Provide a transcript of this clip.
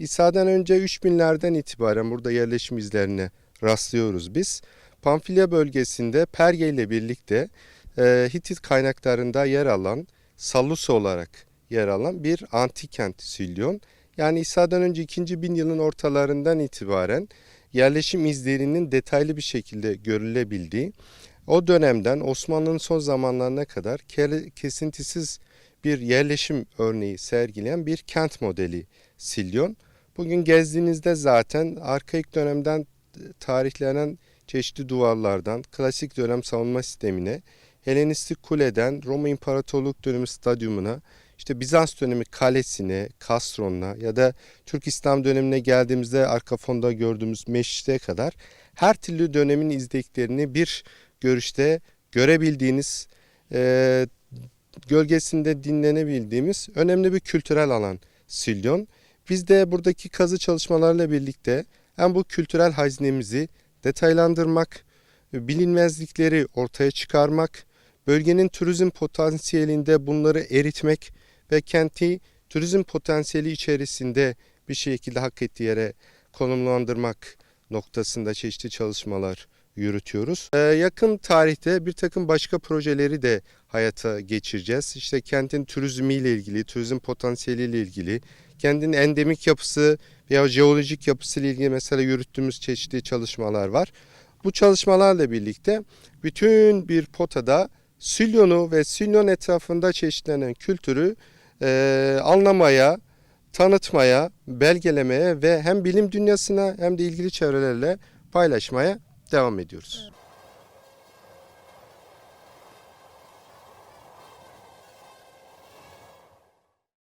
İsa'dan önce 3000'lerden itibaren burada yerleşim izlerine rastlıyoruz biz. Pamfilya bölgesinde Perge ile birlikte e, Hitit kaynaklarında yer alan Sallus olarak yer alan bir antik kent Silyon. Yani İsa'dan önce 2. bin yılın ortalarından itibaren yerleşim izlerinin detaylı bir şekilde görülebildiği, o dönemden Osmanlı'nın son zamanlarına kadar ke- kesintisiz bir yerleşim örneği sergileyen bir kent modeli Silyon. Bugün gezdiğinizde zaten arkaik dönemden tarihlenen çeşitli duvarlardan klasik dönem savunma sistemine, Helenistik kuleden Roma İmparatorluk dönemi stadyumuna, işte Bizans dönemi kalesine, kastronuna ya da Türk İslam dönemine geldiğimizde arka fonda gördüğümüz meşrite kadar her türlü dönemin izlediklerini bir görüşte görebildiğiniz, e, gölgesinde dinlenebildiğimiz önemli bir kültürel alan Silyon. Biz de buradaki kazı çalışmalarla birlikte hem bu kültürel hazinemizi detaylandırmak, bilinmezlikleri ortaya çıkarmak, bölgenin turizm potansiyelinde bunları eritmek ve kenti turizm potansiyeli içerisinde bir şekilde hak ettiği yere konumlandırmak noktasında çeşitli çalışmalar yürütüyoruz. Ee, yakın tarihte bir takım başka projeleri de hayata geçireceğiz. İşte kentin turizmiyle ilgili, turizm potansiyeliyle ilgili, kentin endemik yapısı veya jeolojik yapısıyla ilgili mesela yürüttüğümüz çeşitli çalışmalar var. Bu çalışmalarla birlikte bütün bir potada Silyon'u ve Silyon etrafında çeşitlenen kültürü e, anlamaya, tanıtmaya, belgelemeye ve hem bilim dünyasına hem de ilgili çevrelerle paylaşmaya devam ediyoruz.